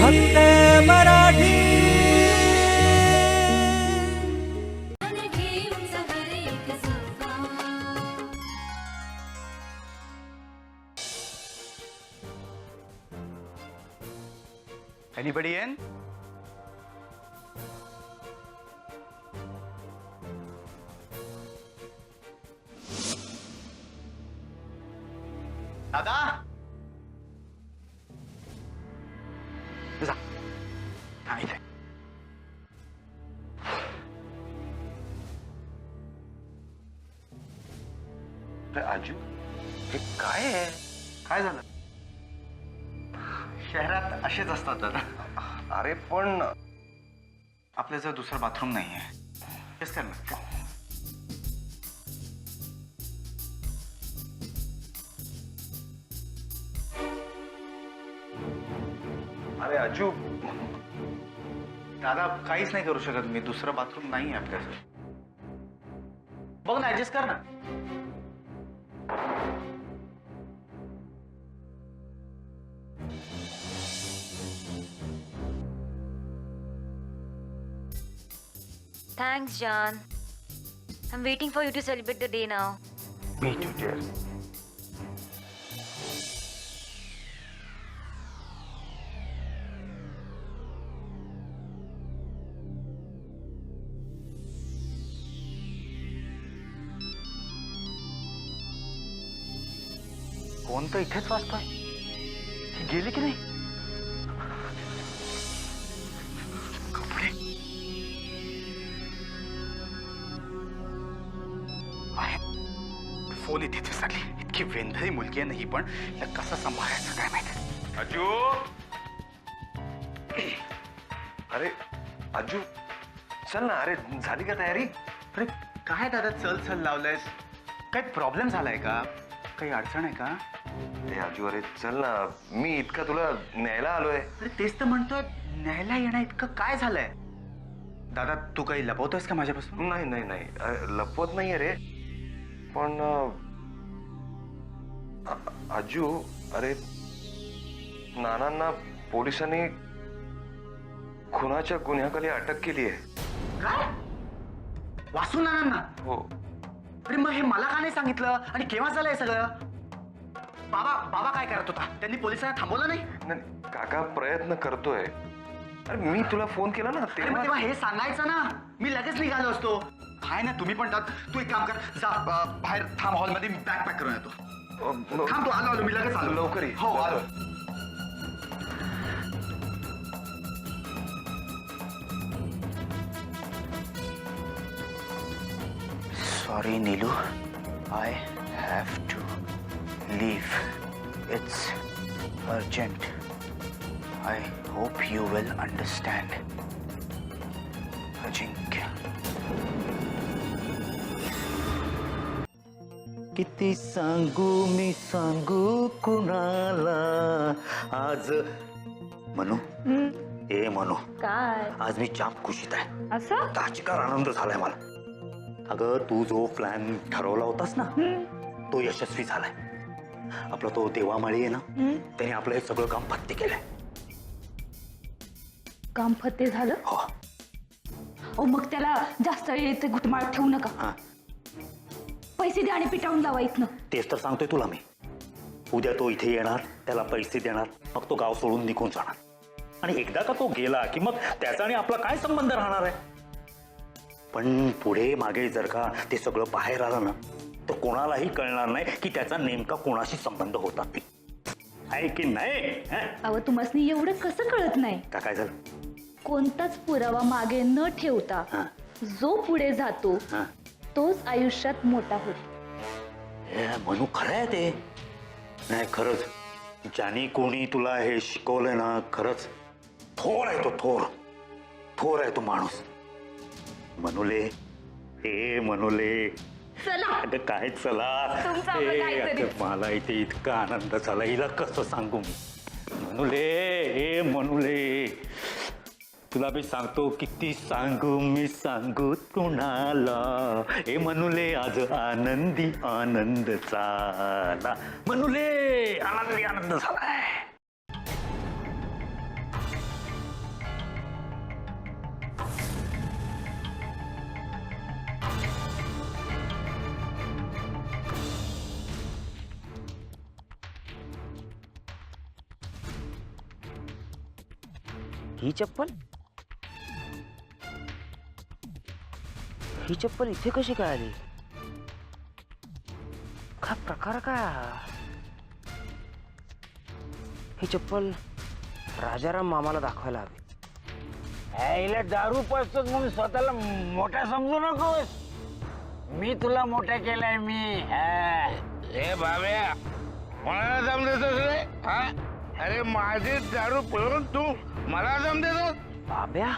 फक्त मराठी मन घेऊन हर एक सोपा Anybody in? दादा जा हा इथे आजू हे काय आहे काय झालं शहरात असेच असतात दादा अरे पण आपल्या जर दुसरं बाथरूम नाही आहे तेच कर ना अरे आजू दादा काहीच नाही करू शकत. मी दुसरं बाथरूम नाही आपल्याजवळ बघ ना ऍडजस्ट कर ना. Thanks, John. I'm waiting for you to celebrate the day now. मी टू डिअर फोन तर इथेच वाजतोय ती गेली की नाही? कपडे. आहे. फोन इथेच विसरली इतकी वेंधळी मुलगी आहे नाही पण. या कसं सांभाळायचं काय माहिती? आजू. अरे आजू. चल ना अरे झाली का तयारी? अरे काय दादा चल चल लावलंयस? काही प्रॉब्लेम झालाय का? काही अडचण आहे का? ए आजू अरे चल ना. मी इतका तुला न्यायला आलोय. अरे तेच तर म्हणतोय न्यायला येणं इतकं काय झालंय? दादा तू काही लपवतोयस का माझ्यापासून? नाही नाही नाही. अरे, लपवत नाहीये रे. पण अं, आ- आजू अरे नानांना पोलिसांनी खुनाच्या गुन्ह्याखाली अटक केली आहे काय? वासू नानांना? हो. अरे मग हे मला का नाही सांगितलं? आणि केव्हा झालं हे सगळं? बाबा बाबा काय करत होता? त्यांनी पोलिसांना थांबवलं नाही? नाही, काका प्रयत्न करतोय. अरे मी तुला फोन केला ना अरे मग तेव्हा तेव्हा हे सांगायचं ना. मी लगेच निघालो असतो. काय ना तुम्ही पण त्यात तू एक काम कर जा बाहेर थांब हॉलमध्ये बॅग पॅक करून येतो. अं, थांब तू आलो आलो मी लगेच आलो. लवकर ये, हो आलो. Sorry, Nilu. I have to leave. It's urgent. I hope you will understand. Ajinkya. किती सांगू मी सांगू कुणाला? आज म्हणू ए म्हणू काय? आज मी जाम खुशीत आहे. असं? ताजकार आनंद झालाय मला. अगं तू जो प्लॅन ठरवला होतास ना तो यशस्वी झालाय. आपला तो देवामाळी आहे ना त्याने आपलं हे सगळं काम फत्ते केलंय. काम फत्ते झालं? हो. ओ मग त्याला जास्त वेळ इथे घुटमाळत ठेवू नका. हा. पैसे द्या आणि पिटाळून लावा इथनं. तेच तर सांगतोय तुला मी. उद्या तो इथे येणार त्याला पैसे देणार मग तो गाव सोडून निघून जाणार. आणि एकदा का तो गेला की मग त्याचा आणि आपला काय संबंध राहणार आहे? पण पुढे मागे जर का ते सगळं बाहेर आलं ना तर कोणालाही कळणार नाही की त्याचा नेमका कोणाशी संबंध होता. ते आहे की नाही? हं? अहो तुम्हाला एवढं कसं कळत नाही? का काय झालं? कोणताच पुरावा मागे न ठेवता हा. जो पुढे जातो हा. तोच आयुष्यात मोठा होतो हे म्हणू खरं आहे ते? नाही खरंच. ज्याने कोणी तुला हे शिकवलंय ना खरंच. थोर आहे तो थोर. थोर आहे तो माणूस. म्हणुले हे म्हणुले चला. अगं काय चला? तुमचं आपलं ए, काहीतरी. अगं, मला इथे इतका आनंद झाला. हिला कसं सांगू मी? म्हणुले हे म्हणुले तुला मी सांगतो किती सांगू मी सांगू कुणाला हे म्हणुले आज आनंदी आनंद झाला. म्हणुले आनंदी आनंद झालाय. ही चप्पल? ही चप्पल इथे कशी काय आली का प्रकार काय ही चप्पल राजाराम मामाला दाखवायला हवी. हिला दारू पाचतोच म्हणून स्वतःला मोठा समजू नकोस. मी तुला मोठा केलाय मी. हे बाब्या मला दम देतोस हा? अरे माझी दारू पिळून तू मला दम देतो बाब्या